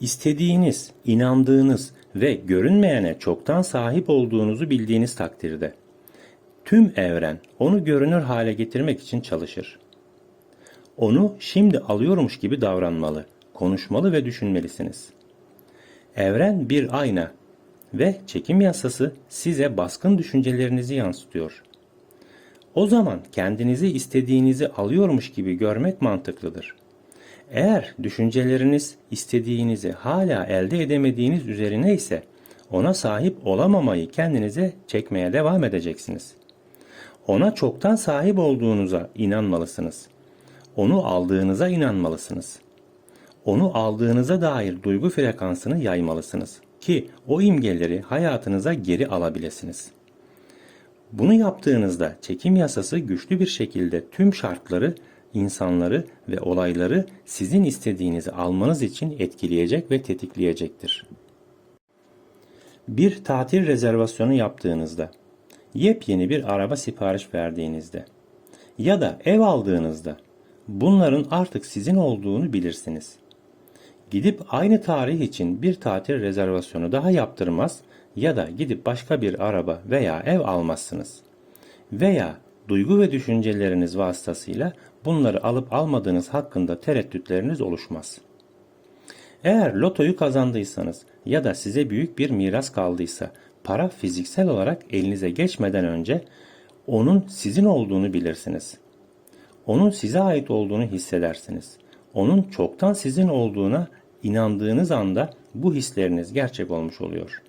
İstediğiniz, inandığınız ve görünmeyene çoktan sahip olduğunuzu bildiğiniz takdirde tüm evren onu görünür hale getirmek için çalışır. Onu şimdi alıyormuş gibi davranmalı, konuşmalı ve düşünmelisiniz. Evren bir ayna ve çekim yasası size baskın düşüncelerinizi yansıtıyor. O zaman kendinizi istediğinizi alıyormuş gibi görmek mantıklıdır. Eğer düşünceleriniz istediğinizi hala elde edemediğiniz üzerine ise ona sahip olamamayı kendinize çekmeye devam edeceksiniz. Ona çoktan sahip olduğunuza inanmalısınız. Onu aldığınıza inanmalısınız. Onu aldığınıza dair duygu frekansını yaymalısınız ki o imgeleri hayatınıza geri alabilirsiniz. Bunu yaptığınızda çekim yasası güçlü bir şekilde tüm şartları, insanları ve olayları sizin istediğinizi almanız için etkileyecek ve tetikleyecektir. Bir tatil rezervasyonu yaptığınızda, yepyeni bir araba sipariş verdiğinizde ya da ev aldığınızda bunların artık sizin olduğunu bilirsiniz. Gidip aynı tarih için bir tatil rezervasyonu daha yaptırmaz ya da gidip başka bir araba veya ev almazsınız. Veya duygu ve düşünceleriniz vasıtasıyla bunları alıp almadığınız hakkında tereddütleriniz oluşmaz. Eğer lotoyu kazandıysanız ya da size büyük bir miras kaldıysa para fiziksel olarak elinize geçmeden önce onun sizin olduğunu bilirsiniz. Onun size ait olduğunu hissedersiniz. Onun çoktan sizin olduğuna inandığınız anda bu hisleriniz gerçek olmuş oluyor.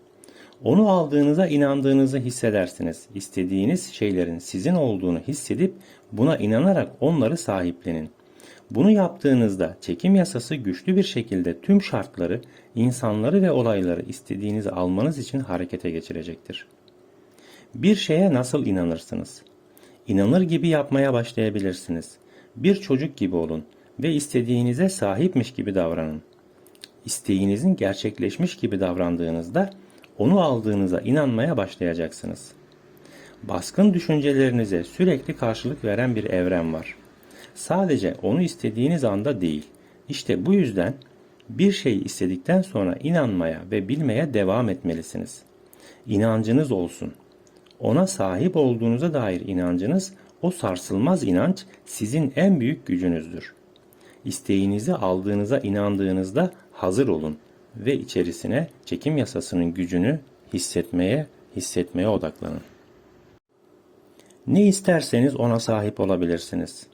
Onu aldığınıza inandığınızı hissedersiniz. İstediğiniz şeylerin sizin olduğunu hissedip buna inanarak onları sahiplenin. Bunu yaptığınızda çekim yasası güçlü bir şekilde tüm şartları, insanları ve olayları istediğinizi almanız için harekete geçirecektir. Bir şeye nasıl inanırsınız? İnanır gibi yapmaya başlayabilirsiniz. Bir çocuk gibi olun ve istediğinize sahipmiş gibi davranın. İsteğinizin gerçekleşmiş gibi davrandığınızda onu aldığınıza inanmaya başlayacaksınız. Baskın düşüncelerinize sürekli karşılık veren bir evren var. Sadece onu istediğiniz anda değil. İşte bu yüzden bir şeyi istedikten sonra inanmaya ve bilmeye devam etmelisiniz. İnancınız olsun. Ona sahip olduğunuza dair inancınız, o sarsılmaz inanç sizin en büyük gücünüzdür. İsteğinizi aldığınıza inandığınızda hazır olun ve içerisine çekim yasasının gücünü hissetmeye, hissetmeye odaklanın. Ne isterseniz ona sahip olabilirsiniz.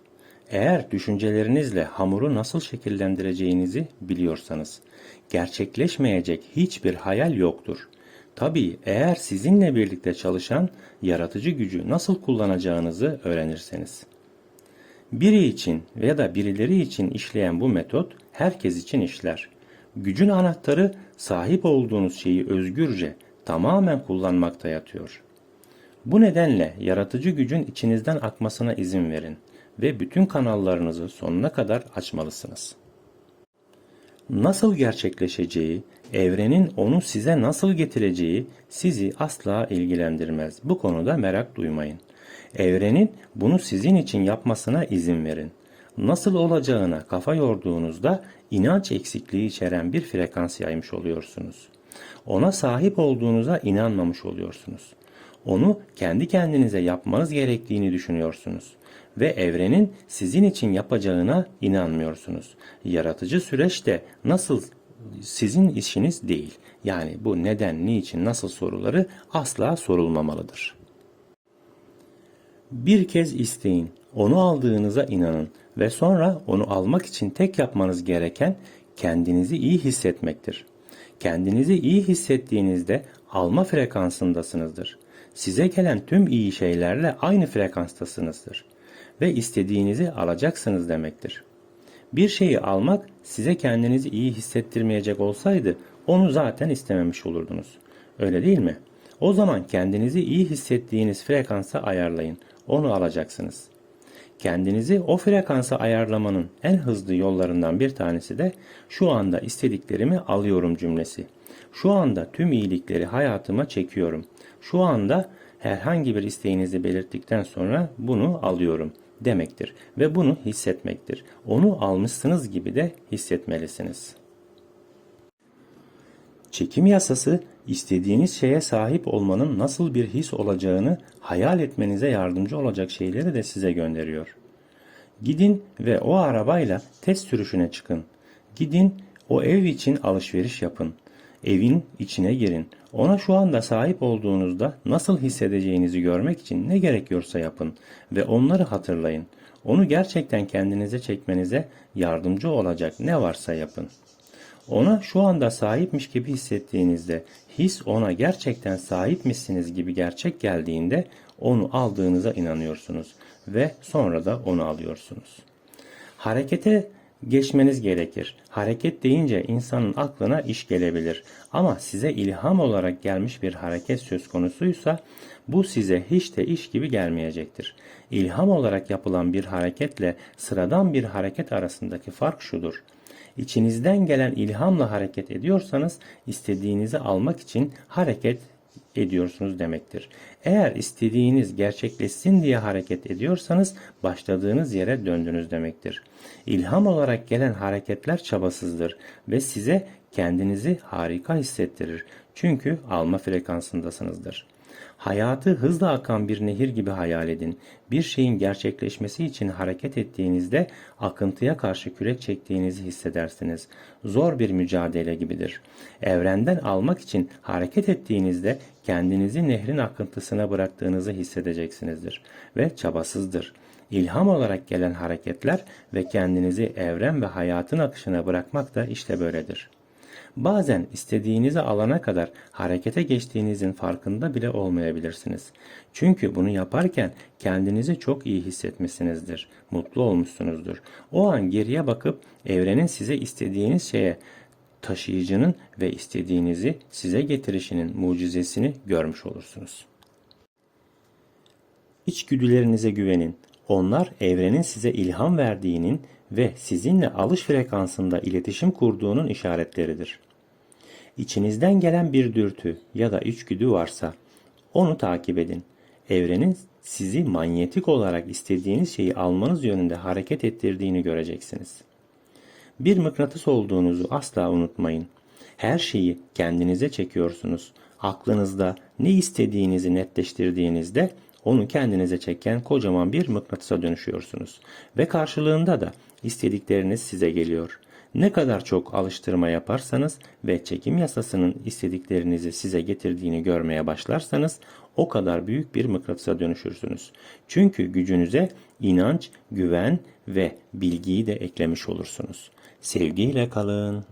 Eğer düşüncelerinizle hamuru nasıl şekillendireceğinizi biliyorsanız, gerçekleşmeyecek hiçbir hayal yoktur. Tabii eğer sizinle birlikte çalışan yaratıcı gücü nasıl kullanacağınızı öğrenirseniz. Biri için veya da birileri için işleyen bu metot herkes için işler. Gücün anahtarı sahip olduğunuz şeyi özgürce tamamen kullanmakta yatıyor. Bu nedenle yaratıcı gücün içinizden akmasına izin verin ve bütün kanallarınızı sonuna kadar açmalısınız. Nasıl gerçekleşeceği, evrenin onu size nasıl getireceği sizi asla ilgilendirmez. Bu konuda merak duymayın. Evrenin bunu sizin için yapmasına izin verin. Nasıl olacağına kafa yorduğunuzda inanç eksikliği içeren bir frekans yaymış oluyorsunuz. Ona sahip olduğunuza inanmamış oluyorsunuz. Onu kendi kendinize yapmanız gerektiğini düşünüyorsunuz ve evrenin sizin için yapacağına inanmıyorsunuz. Yaratıcı süreçte nasıl sizin işiniz değil. Yani bu neden, niçin, nasıl soruları asla sorulmamalıdır. Bir kez isteyin, onu aldığınıza inanın ve sonra onu almak için tek yapmanız gereken kendinizi iyi hissetmektir. Kendinizi iyi hissettiğinizde alma frekansındasınızdır. Size gelen tüm iyi şeylerle aynı frekanstasınızdır ve istediğinizi alacaksınız demektir. Bir şeyi almak size kendinizi iyi hissettirmeyecek olsaydı onu zaten istememiş olurdunuz. Öyle değil mi? O zaman kendinizi iyi hissettiğiniz frekansa ayarlayın. Onu alacaksınız. Kendinizi o frekansa ayarlamanın en hızlı yollarından bir tanesi de şu anda istediklerimi alıyorum cümlesi. Şu anda tüm iyilikleri hayatıma çekiyorum. Şu anda herhangi bir isteğinizi belirttikten sonra bunu alıyorum demektir ve bunu hissetmektir. Onu almışsınız gibi de hissetmelisiniz. Çekim yasası istediğiniz şeye sahip olmanın nasıl bir his olacağını hayal etmenize yardımcı olacak şeyleri de size gönderiyor. Gidin ve o arabayla test sürüşüne çıkın. Gidin o ev için alışveriş yapın. Evin içine girin. Ona şu anda sahip olduğunuzda nasıl hissedeceğinizi görmek için ne gerekiyorsa yapın ve onları hatırlayın. Onu gerçekten kendinize çekmenize yardımcı olacak ne varsa yapın. Ona şu anda sahipmiş gibi hissettiğinizde, his ona gerçekten sahipmişsiniz gibi gerçek geldiğinde onu aldığınıza inanıyorsunuz ve sonra da onu alıyorsunuz. Harekete geçmeniz gerekir. Hareket deyince insanın aklına iş gelebilir. Ama size ilham olarak gelmiş bir hareket söz konusuysa bu size hiç de iş gibi gelmeyecektir. İlham olarak yapılan bir hareketle sıradan bir hareket arasındaki fark şudur. İçinizden gelen ilhamla hareket ediyorsanız istediğinizi almak için hareket ediyorsunuz demektir. Eğer istediğiniz gerçekleşsin diye hareket ediyorsanız başladığınız yere döndünüz demektir. İlham olarak gelen hareketler çabasızdır ve size kendinizi harika hissettirir. Çünkü alma frekansındasınızdır. Hayatı hızla akan bir nehir gibi hayal edin. Bir şeyin gerçekleşmesi için hareket ettiğinizde akıntıya karşı kürek çektiğinizi hissedersiniz. Zor bir mücadele gibidir. Evrenden almak için hareket ettiğinizde kendinizi nehrin akıntısına bıraktığınızı hissedeceksinizdir ve çabasızdır. İlham olarak gelen hareketler ve kendinizi evren ve hayatın akışına bırakmak da işte böyledir. Bazen istediğinizi alana kadar harekete geçtiğinizin farkında bile olmayabilirsiniz. Çünkü bunu yaparken kendinizi çok iyi hissetmişsinizdir, mutlu olmuşsunuzdur. O an geriye bakıp evrenin size istediğiniz şeye taşıyıcının ve istediğinizi size getirişinin mucizesini görmüş olursunuz. İçgüdülerinize güvenin. Onlar evrenin size ilham verdiğinin ve sizinle alış frekansında iletişim kurduğunun işaretleridir. İçinizden gelen bir dürtü ya da içgüdü varsa onu takip edin. Evrenin sizi manyetik olarak istediğiniz şeyi almanız yönünde hareket ettirdiğini göreceksiniz. Bir mıknatıs olduğunuzu asla unutmayın. Her şeyi kendinize çekiyorsunuz. Aklınızda ne istediğinizi netleştirdiğinizde onu kendinize çeken kocaman bir mıknatısa dönüşüyorsunuz. Ve karşılığında da istedikleriniz size geliyor. Ne kadar çok alıştırma yaparsanız ve çekim yasasının istediklerinizi size getirdiğini görmeye başlarsanız o kadar büyük bir mıknatısa dönüşürsünüz. Çünkü gücünüze inanç, güven ve bilgiyi de eklemiş olursunuz. Sevgiyle kalın.